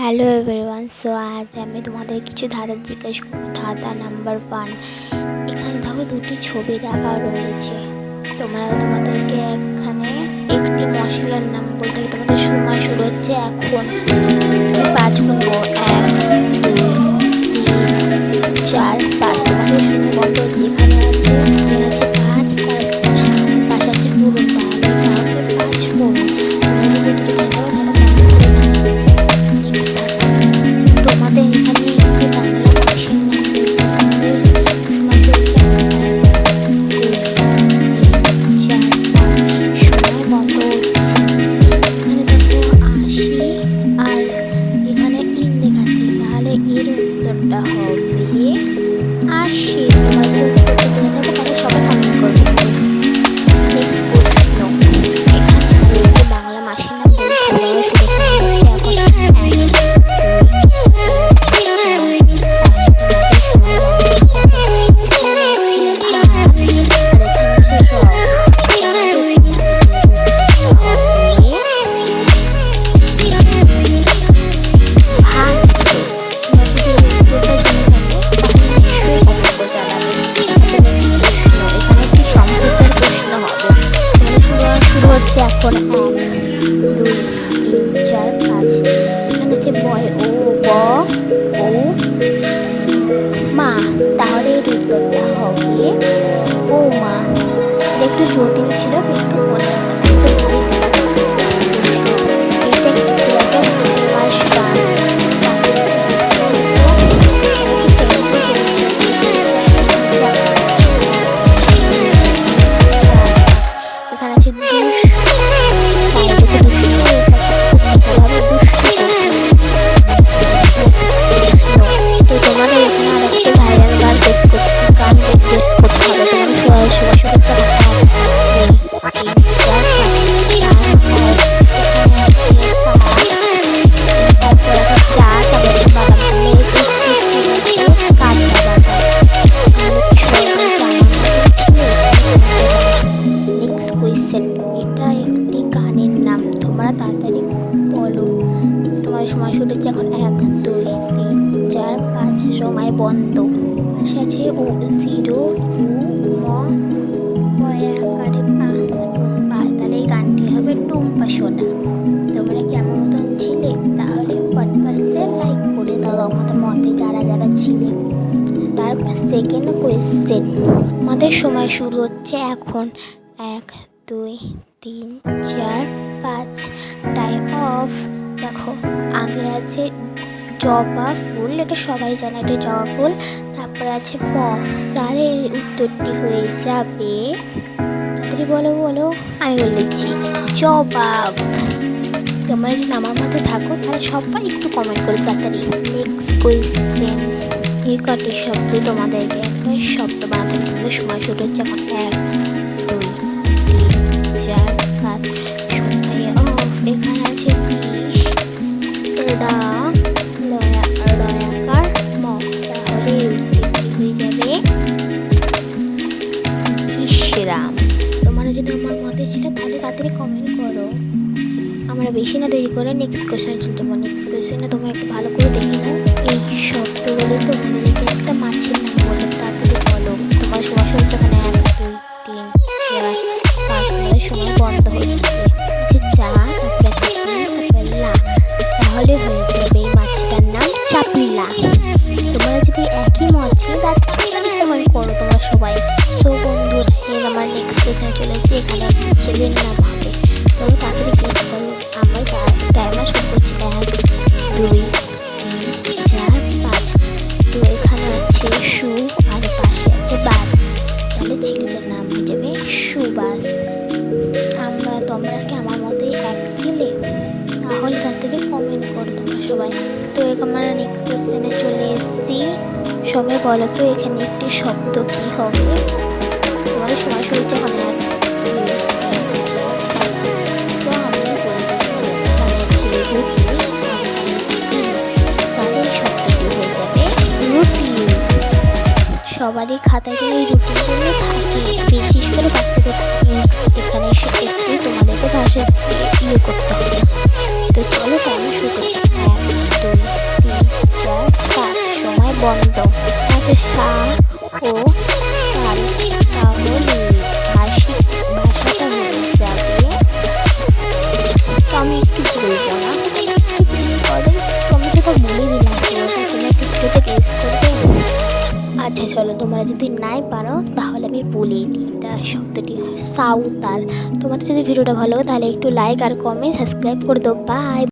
Hello everyone so আজ আমি তোমাদের কিছু ধাঁধা জিজ্ঞেস করব। ধাঁধা নাম্বার ওয়ান এখানে দেখো দুটি ছবি রাখা রয়েছে। তোমরা তোমাদেরকে এখানে একটি মশলার নাম বলতে হবে। তোমাদের সময় শুরু হচ্ছে এখন। পাঁচ গুনবো এক, দুই, তিন, চার, পাঁচ। তোমাদের এক দুই তিন চার ও ব, ও মা, তাহলে উত্তরটা হবে ও মা। একটু জটিল ছিল, কিন্তু মনে একদম নেক্সট এটা একটি গানের নাম। তোমরা তাড়াতাড়ি বলো। তোমার সময় শুরু হচ্ছে এখন এক, দুই, তিন, চার, পাঁচ সময় বন্ধ। সে আছে ও জিরো ম তাহলে এই গানটি হবে কেমন ছিলে? তাহলে লাইক দাও। আমাদের যারা যারা তারপর সেকেন্ড কোয়েশ্চেন আমাদের সময় শুরু হচ্ছে এখন। তিন, চার, পাঁচ। টাইম অফ দেখো, আগে আছে জবা ফুল, এটা সবাই জানে এটা জবা ফুল। তারপর আছে প। তাহলে এর উত্তরটি হয়ে যাবে। বলো বলো। আমি বলে দিচ্ছি জবাব তোমরা যদি আমার মধ্যে থাকো, তাহলে সবাই একটু কমেন্ট করো, তাড়াতাড়ি। নেক্সট কোয়েশ্চেন এই কটি শব্দ তোমাদেরকে একটা শব্দ বানাতে সময় শুরু হচ্ছে এক দুই তিন চার পাঁচ সময় অফ এখানে আছে বিশ রা লয়া রয়াকার ম তাহলে উত্তরটি যাবে বিশ্রাম তোমরা যদি আমার মতে ছিল তাহলে তাড়াতাড়ি কমেন্ট করো আমরা বেশি না দেরি করে নেক্সট কোয়েশ্চেন যাব নেক্সট কোয়েশ্চেনে তোমরা একটু ভালো করে দেখে নাও এই শব্দগুলো তোমাদেরকে একটা মাছের নাম বলো তাড়াতাড়ি বলো, তোমার সময় সবাই তো এখানে আমরা নেক্সট কোয়েশ্চেনে চলে এসেছি সবাই বলো তো এখানে একটি শব্দ কি হবে তোমাদের সময় শুরু হচ্ছে এখন এক দুই, তিন, চার, পাঁচ। তো আমি বলে দিচ্ছি, এখানে আছে রুটি, এখানে তিন। তাহলে এই শব্দটি যাবে রুটিন সবারই খাতায় কিন্তু থাকে বিশেষ করে বাচ্চাদের এখানে এসে একটু তোমাদেরকে ভাষা ইয়ে করতে হবে সা ও তাল তাহলে ভাষি করবে আচ্ছা চলো তোমরা যদি নাই পারো তাহলে আমি বলে তার শব্দটি সাউতাল তোমাদের যদি ভিডিওটা ভালো লাগে তাহলে একটু লাইক আর কমেন্ট সাবস্ক্রাইব করে দাও। বাই